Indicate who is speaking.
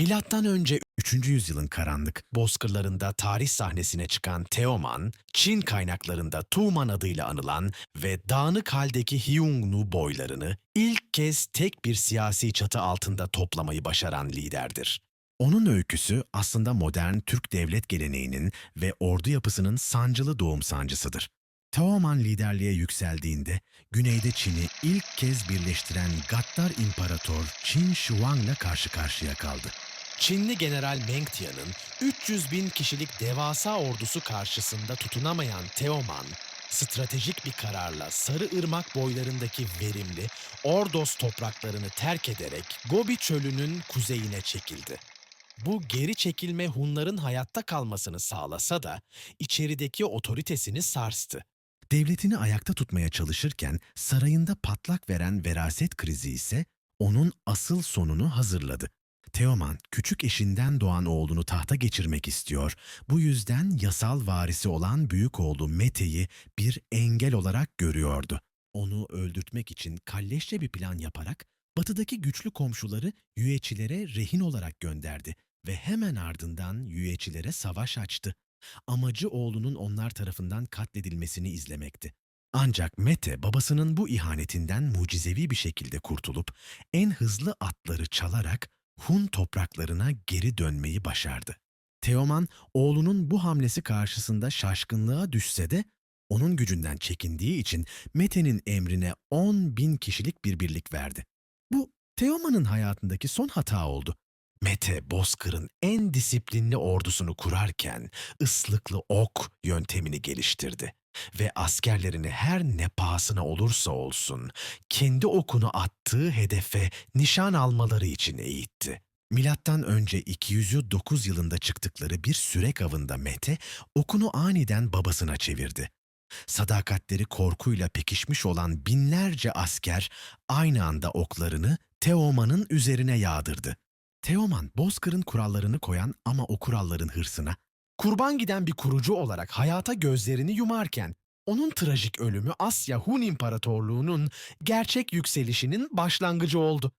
Speaker 1: Milattan önce 3. yüzyılın karanlık bozkırlarında tarih sahnesine çıkan Teoman, Çin kaynaklarında Tuğman adıyla anılan ve dağınık haldeki Hyungnu boylarını ilk kez tek bir siyasi çatı altında toplamayı başaran liderdir. Onun öyküsü aslında modern Türk devlet geleneğinin ve ordu yapısının sancılı doğum sancısıdır. Teoman liderliğe yükseldiğinde güneyde Çin'i ilk kez birleştiren gaddar imparator Qin Shi karşı karşıya kaldı. Çinli General Meng Tian'ın 300 bin kişilik devasa ordusu karşısında tutunamayan Teoman, stratejik bir kararla Sarı Irmak boylarındaki verimli Ordos topraklarını terk ederek Gobi çölünün kuzeyine çekildi. Bu geri çekilme Hunların hayatta kalmasını sağlasa da içerideki otoritesini sarstı. Devletini ayakta tutmaya çalışırken sarayında patlak veren veraset krizi ise onun asıl sonunu hazırladı. Teoman, küçük eşinden doğan oğlunu tahta geçirmek istiyor. Bu yüzden yasal varisi olan büyük oğlu Mete'yi bir engel olarak görüyordu. Onu öldürtmek için kalleşçe bir plan yaparak batıdaki güçlü komşuları Yüeçilere rehin olarak gönderdi ve hemen ardından Yüeçilere savaş açtı. Amacı oğlunun onlar tarafından katledilmesini izlemekti. Ancak Mete babasının bu ihanetinden mucizevi bir şekilde kurtulup en hızlı atları çalarak Hun topraklarına geri dönmeyi başardı. Teoman oğlunun bu hamlesi karşısında şaşkınlığa düşse de onun gücünden çekindiği için Mete'nin emrine 10 bin kişilik bir birlik verdi. Bu Teoman'ın hayatındaki son hata oldu. Mete, Bozkır'ın en disiplinli ordusunu kurarken ıslıklı ok yöntemini geliştirdi ve askerlerini her ne pahasına olursa olsun kendi okunu attığı hedefe nişan almaları için eğitti. Milattan önce 209 yılında çıktıkları bir sürek avında Mete okunu aniden babasına çevirdi. Sadakatleri korkuyla pekişmiş olan binlerce asker aynı anda oklarını Teoman'ın üzerine yağdırdı. Teoman, Bozkır'ın kurallarını koyan ama o kuralların hırsına, kurban giden bir kurucu olarak hayata gözlerini yumarken, onun trajik ölümü Asya Hun İmparatorluğu'nun gerçek yükselişinin başlangıcı oldu.